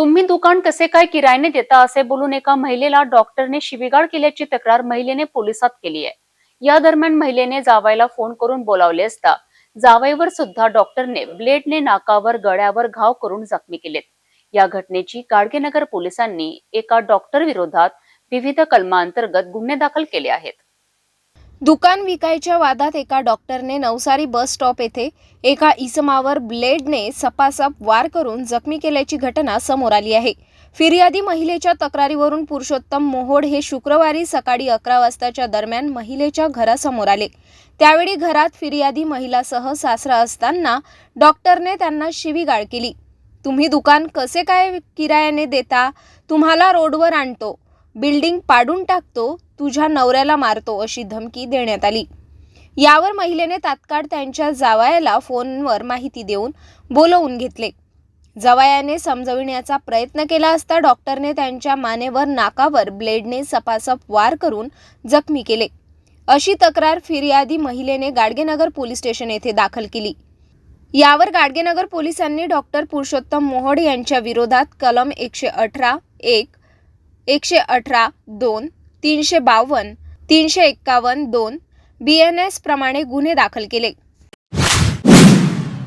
तुम्ही दुकान कसे काय किरायाने देता असे बोलून एका महिलेला डॉक्टरने शिवीगाळ केल्याची तक्रार महिलेने पोलिसात केली आहे. या दरम्यान महिलेने जावायला फोन करून बोलावले असता जावईवर सुद्धा डॉक्टरने ब्लेडने नाकावर गळ्यावर घाव करून जखमी केलेत. या घटनेची गाडगेनगर पोलिसांनी एका डॉक्टर विरोधात विविध कलमांतर्गत गुन्हे दाखल केले आहेत. दुकान विकायच्या वादात एका डॉक्टरने नवसारी बस स्टॉप येथे एका इसमावर ब्लेडने सपासप वार करून जखमी केल्याची घटना समोर आली आहे. फिर्यादी महिलेच्या तक्रारीवरून पुरुषोत्तम मोहोड हे शुक्रवारी सकाळी अकरा वाजताच्या दरम्यान महिलेच्या घरासमोर आले. त्यावेळी घरात फिर्यादी महिलासह सासरा असताना डॉक्टरने त्यांना शिवीगाळ केली. तुम्ही दुकान कसे काय किरायाने देता? तुम्हाला रोडवर आणतो. बिल्डिंग पाडून टाकतो तुझ्या नवऱ्याला मारतो अशी धमकी देण्यात आली. यावर महिलेने तात्काळ त्यांच्या जावयाला फोनवर माहिती देऊन बोलवून घेतले. जवायाने समजविण्याचा प्रयत्न केला असता डॉक्टरने त्यांच्या मानेवर नाकावर ब्लेडने सपासप वार करून जखमी केले. अशी तक्रार फिर्यादी महिलेने गाडगेनगर पोलीस स्टेशन येथे दाखल केली. यावर गाडगेनगर पोलिसांनी डॉक्टर पुरुषोत्तम मोहोड यांच्या विरोधात कलम एकशे अठरा एक एकशे अठरा दोन तीनशे बावन्न तीनशे एक्कावन्न दोन बी एन एस प्रमाणे गुन्हे दाखल केले.